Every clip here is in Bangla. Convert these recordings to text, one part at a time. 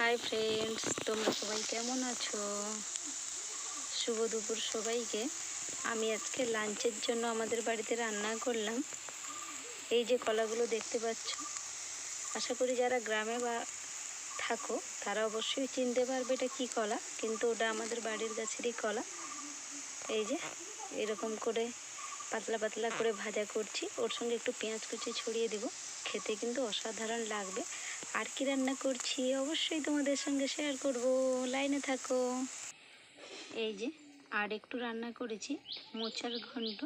হাই ফ্রেন্ডস তোমরা সবাই কেমন আছো? শুভ দুপুর সবাইকে। আমি আজকে লাঞ্চের জন্য আমাদের বাড়িতে রান্না করলাম। এই যে কলাগুলো দেখতে পাচ্ছ, আশা করি যারা গ্রামে বা থাকো, তারা অবশ্যই চিনতে পারবে এটা কী কলা, কিন্তু ওটা আমাদের বাড়ির গাছেরই কলা। এই যে, এরকম করে পাতলা পাতলা করে ভাজা করছি। ওর সঙ্গে একটু পেঁয়াজ কুচি ছড়িয়ে দিব। খেতে কিন্তু অসাধারণ লাগবে। আর কি রান্না করছি অবশ্যই তোমাদের সঙ্গে শেয়ার করব। লাইনে থাকো। এই যে, আর একটু রান্না করেছি, মোচার ঘন্ট।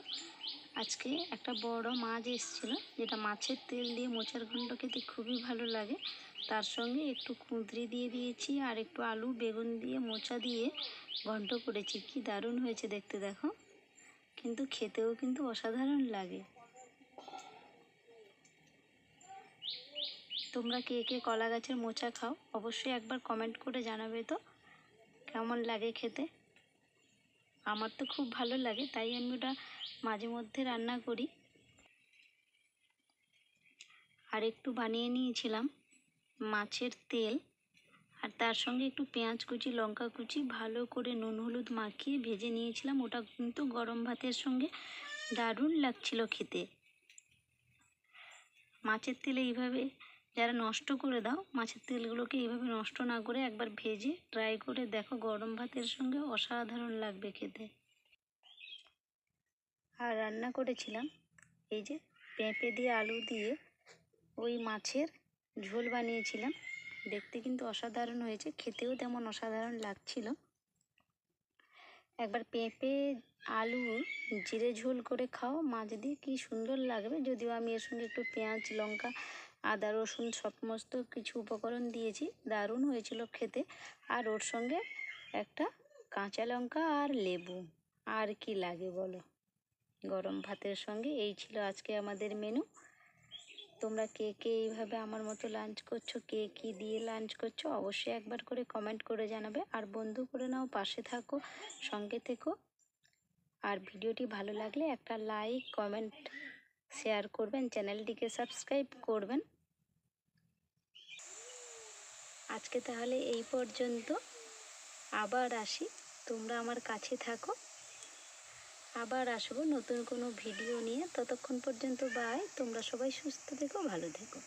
আজকে একটা বড় মাছ এসেছিল, যেটা মাছের তেল দিয়ে মোচার ঘন্ট খেতে খুবই ভালো লাগে। তার সঙ্গে একটু কুঁদরি দিয়ে দিয়েছি, আর একটু আলু, বেগুন দিয়ে মোচা দিয়ে ঘন্ট করেছি। কি দারুণ হয়েছে দেখতে দেখো। কিন্তু খেতেও কিন্তু অসাধারণ লাগে। তোমরা কে কে কলা গাছের মোচা খাও, অবশ্যই একবার কমেন্ট করে জানাবে তো, কেমন লাগে খেতে? আমার তো খুব ভালো লাগে, তাই আমি ওটা মাঝে মধ্যে রান্না করি। আর একটু বানিয়ে নিয়েছিলাম মাছের তেল। আর তার সঙ্গে একটু পেঁয়াজ কুচি, লঙ্কা কুচি, ভালো করে নুন হলুদ মাখিয়ে ভেজে নিয়েছিলাম। ওটা কিন্তু গরম ভাতের সঙ্গে দারুণ লাগছিল খেতে। মাছের তেলে এইভাবে যারা নষ্ট করে দাও, মাছের তেলগুলোকে এইভাবে নষ্ট না করে একবার ভেজে ট্রাই করে দেখো, গরম ভাতের সঙ্গে অসাধারণ লাগবে খেতে। আর রান্না করেছিলাম, এই যে পেঁপে দিয়ে আলু দিয়ে ওই মাছের ঝোল বানিয়েছিলাম। দেখতে কিন্তু অসাধারণ হয়েছে। খেতেও তেমন অসাধারণ লাগছিল। একবার পেঁপে, আলু, জিরে ঝোল করে খাও। মাছ দিয়ে কি সুন্দর লাগবে। যদিও আমি এর সঙ্গে একটু পেঁয়াজ, লঙ্কা, আদা, রসুন সমস্ত কিছু উপকরণ দিয়েছি। দারুণ হয়েছিল খেতে। আর ওর সঙ্গে একটা কাঁচা লঙ্কা আর লেবু। আর কি লাগে বলো? গরম ভাতের সঙ্গে। এই ছিল আজকে আমাদের মেনু তোমরা কে কে এইভাবে আমার মতো লাঞ্চ করছ, কে কী দিয়ে লাঞ্চ করছ, অবশ্যই একবার করে কমেন্ট করে জানাবে। আর বন্ধু করে নাও, পাশে থাকো, সঙ্গে থেকো। আর ভিডিওটি ভালো লাগলে একটা লাইক কমেন্ট শেয়ার করবেন, চ্যানেলটিকে সাবস্ক্রাইব করবেন। আজকে তাহলে এই পর্যন্ত। আবার আসি। তোমরা আমার কাছে থাকো। আবার আসব নতুন কোনো ভিডিও নিয়ে। ততক্ষণ পর্যন্ত বাই তোমরা সবাই সুস্থ থেকো, ভালো থেকো।